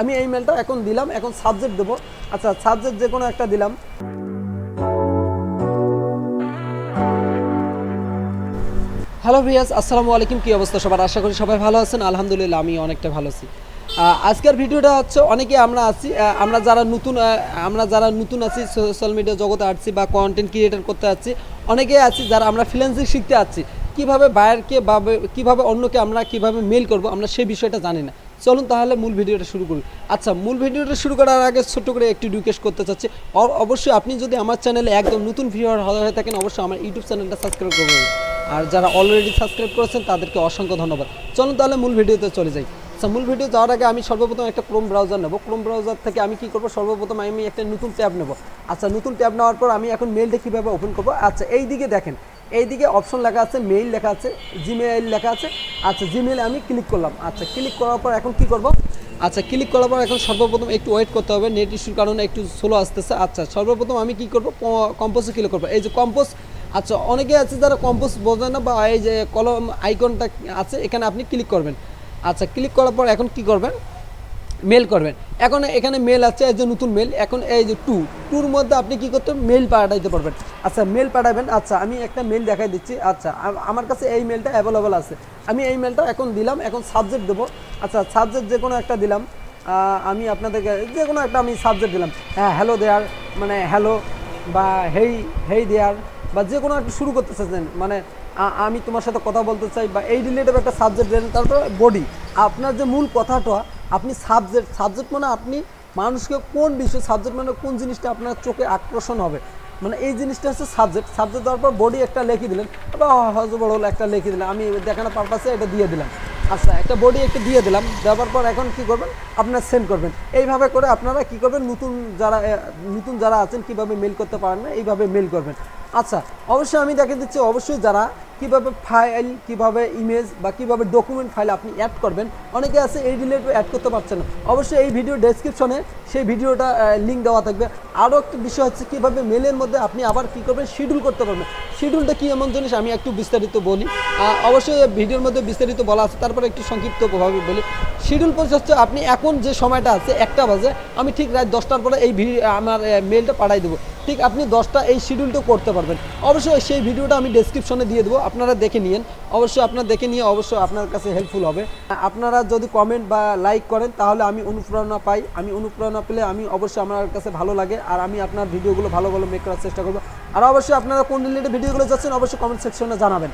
আমি এই মেলটা এখন দিলাম, এখন সাবজেক্ট দেবো। আচ্ছা সাবজেক্ট যে কোনো একটা দিলাম। হ্যালো ভিয়াস আসসালামু আলাইকুম, কী অবস্থা সবার? আশা করি সবাই ভালো আছেন। আলহামদুলিল্লাহ আমি অনেকটা ভালো আছি। আজকের ভিডিওটা হচ্ছে, অনেকে আমরা আছি আমরা যারা নতুন আমরা যারা নতুন আছি সোশ্যাল মিডিয়া জগতে আসছি বা কন্টেন্ট ক্রিয়েটার করতে আছি অনেকে আছি যারা আমরা ফ্রিল্যান্সিং শিখতে আছি কীভাবে বায়ারকে বা কীভাবে অন্যকে আমরা কীভাবে মেল করব, আমরা সেই বিষয়টা জানি না। চলুন তাহলে মূল ভিডিওটা শুরু করি। আচ্ছা মূল ভিডিওটা শুরু করার আগে ছোট্ট করে একটু রিকোয়েস্ট করতে চাচ্ছি। অবশ্যই আপনি যদি আমার চ্যানেলে একদম নতুন ভিডিওর হয়ে থাকেন, অবশ্যই আমার ইউটিউব চ্যানেলটা সাবস্ক্রাইব করবেন। আর যারা অলরেডি সাবস্ক্রাইব করেছেন, তাদেরকে অসংখ্য ধন্যবাদ। চলুন তাহলে মূল ভিডিওতে চলে যাই। আচ্ছা মূল ভিডিও যাওয়ার আগে আমি সর্বপ্রথম একটা ক্রোম ব্রাউজার নেব। ক্রোম ব্রাউজার থেকে আমি কি করব? সর্বপ্রথম আমি একটা নতুন ট্যাব নেব। আচ্ছা নতুন ট্যাব নেওয়ার পর আমি এখন মেলটা কীভাবে ওপেন করব? আচ্ছা এই দিকে দেখেন। এইদিকে অপশন লেখা আছে মেইল লেখা আছে জিমেইল লেখা আছে। আচ্ছা জিমেইলে আমি ক্লিক করলাম। আচ্ছা ক্লিক করার পর এখন কি করব? আচ্ছা ক্লিক করার পর এখন সর্বপ্রথম একটু ওয়েট করতে হবে। নেট ইস্যুর কারণে একটু স্লো আসতেছে। আচ্ছা সর্বপ্রথম আমি কি করব? কম্পোজে ক্লিক করব। এই যে কম্পোজ আচ্ছা অনেকে আছে যারা কম্পোজ বোঝে না বা এই যে কলম আইকনটা আছে, এখানে আপনি ক্লিক করবেন। আচ্ছা ক্লিক করার পর এখন কি করবেন? মেল করবেন। এখন এখানে মেল আছে, এই যে নতুন মেল এখন এই যে টু টুর মধ্যে আপনি কি করতে মেল পাঠাইতে পারবেন। আচ্ছা মেল পাঠাবেন। আচ্ছা আমি একটা মেল দেখাই দিচ্ছি। আচ্ছা আমার কাছে এই মেলটা অ্যাভেলেবল আছে। আমি এই মেলটা এখন দিলাম, এখন সাবজেক্ট দেবো। আচ্ছা সাবজেক্ট যে কোনো একটা দিলাম। আমি আপনাদেরকে, যে কোনো একটা আমি সাবজেক্ট দিলাম। হ্যাঁ হ্যালো দেয়ার মানে হ্যালো বা হেই হেই দেয়ার বা যে কোনো একটা শুরু করতে চাইছেন মানে আমি তোমার সাথে কথা বলতে চাই বা এই রিলেটেড একটা সাবজেক্ট দেন, তারপর বডি আপনার যে মূল কথাটা আপনি সাবজেক্ট সাবজেক্ট মানে আপনি মানুষকে কোন বিষয় সাবজেক্ট মানে কোন জিনিসটা আপনার চোখে আকর্ষণ হবে? মানে এই জিনিসটা হচ্ছে সাবজেক্ট সাবজেক্ট দেওয়ার পর বডি একটা লিখে দিলেন হজ বড় হলো একটা লিখে দিলেন, আমি দেখানোর পারপাসে এটা দিয়ে দিলাম। আচ্ছা একটা বডি একটা দিয়ে দিলাম, দেওয়ার পর এখন কি করবেন? আপনার সেন্ড করবেন। এইভাবে করে আপনারা কি করবেন? নতুন যারা নতুন যারা আছেন কীভাবে মেল করতে পারেন না, এইভাবে মেল করবেন। আচ্ছা অবশ্যই আমি দেখে দিচ্ছি, অবশ্যই যারা কীভাবে ফাইল, কীভাবে ইমেজ বা কীভাবে ডকুমেন্ট ফাইল আপনি অ্যাড করবেন, অনেকে আছে এই রিলেটেড অ্যাড করতে পারছেন না। অবশ্যই এই ভিডিও ডেসক্রিপশনে সেই ভিডিওটা লিঙ্ক দেওয়া থাকবে। আরও একটা বিষয় হচ্ছে কীভাবে মেলের মধ্যে আপনি আবার কী করবেন শিডিউল করতে পারবেন। শিডিউলটা কি এমন জিনিস, আমি একটু বিস্তারিত বলি। অবশ্যই ভিডিওর মধ্যে বিস্তারিত বলা আছে, তারপরে একটু সংক্ষিপ্তভাবে বলি। শিডিউল প্রসেস হচ্ছে আপনি এখন যে সময়টা আছে একটা বাজে, আমি ঠিক রাত দশটার পরে এই ভিডিও আমার মেলটা পাঠাই দেবো। ঠিক আপনি দশটা এই শিডিউলটা করতে পারবেন। অবশ্যই সেই ভিডিওটা আমি ডেসক্রিপশনে দিয়ে দেবো, আপনারা দেখে নিন অবশ্যই আপনারা দেখে নিয়ে অবশ্যই আপনার কাছে হেল্পফুল হবে। আপনারা যদি কমেন্ট বা লাইক করেন, তাহলে আমি অনুপ্রেরণা পাই। আমি অনুপ্রেরণা পেলে আমি অবশ্যই আমার কাছে ভালো লাগে, আর আমি আপনার ভিডিওগুলো ভালো ভালো মেক করার চেষ্টা করব। আর অবশ্যই আপনারা কোন রিলেটেড ভিডিওগুলো যাচ্ছেন অবশ্যই কমেন্ট সেকশনে জানাবেন।